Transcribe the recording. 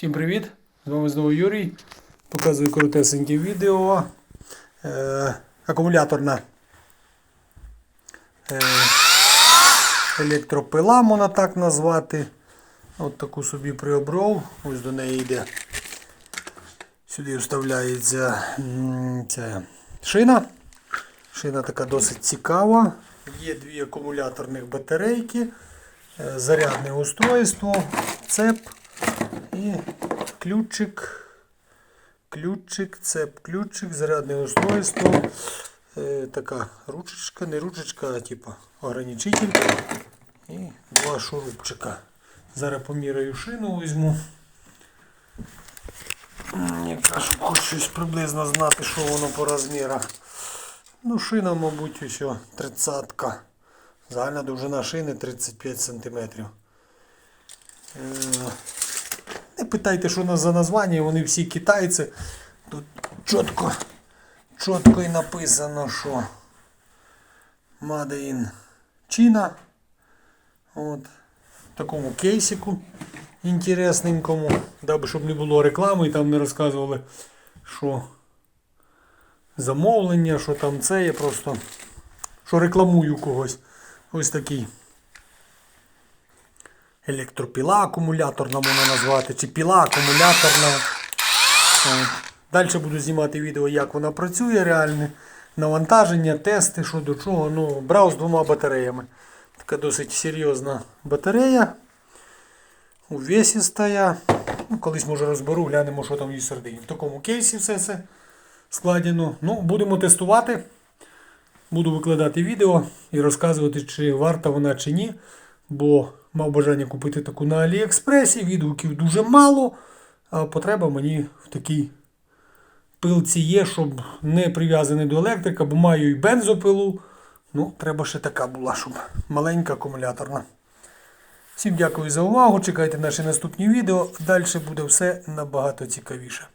Всім привіт! З вами знову Юрій. Показую коротесеньке відео. Е, акумуляторна е, електропила, можна так назвати. От таку собі приобров. Ось до неї йде. Сюди вставляється ця шина. Шина така досить цікава. Є дві акумуляторних батарейки, е, зарядне устройство, цеп і ключик. Ключик, цеп, ключик, зарядне устройство. Е, така ручечка, не ручечка, а типа ограничитель. І два шурупчика. Зараз поміряю шину візьму. Якраз щось приблизно знати, що воно по розмірах. Ну, шина, мабуть, ось 30-ка. Загальна довжина шини 35 см. Не питайте, що нас за названня, вони всі китайці. Тут чітко, чітко і написано, що Made in China. От. В такому кейсику інтересненькому. Даби, щоб не було реклами і там не розказували, що замовлення, що там це, я просто що рекламую когось. Ось такий. Електропіла акумуляторна можна назвати, чи піла акумуляторна. Далі буду знімати відео, як вона працює реальне. Навантаження, тести, що до чого. Ну, брав з двома батареями. Така досить серйозна батарея. Увесістая. Ну, колись може розберу, глянемо, що там є середині. В такому кейсі все це складено. Ну, будемо тестувати. Буду викладати відео і розказувати, чи варта вона чи ні. Бо мав бажання купити таку на Аліекспресі, відгуків дуже мало. А потреба мені в такій пилці є, щоб не прив'язаний до електрика, бо маю і бензопилу. Ну, треба ще така була, щоб маленька акумуляторна. Всім дякую за увагу. Чекайте наші наступні відео. Далі буде все набагато цікавіше.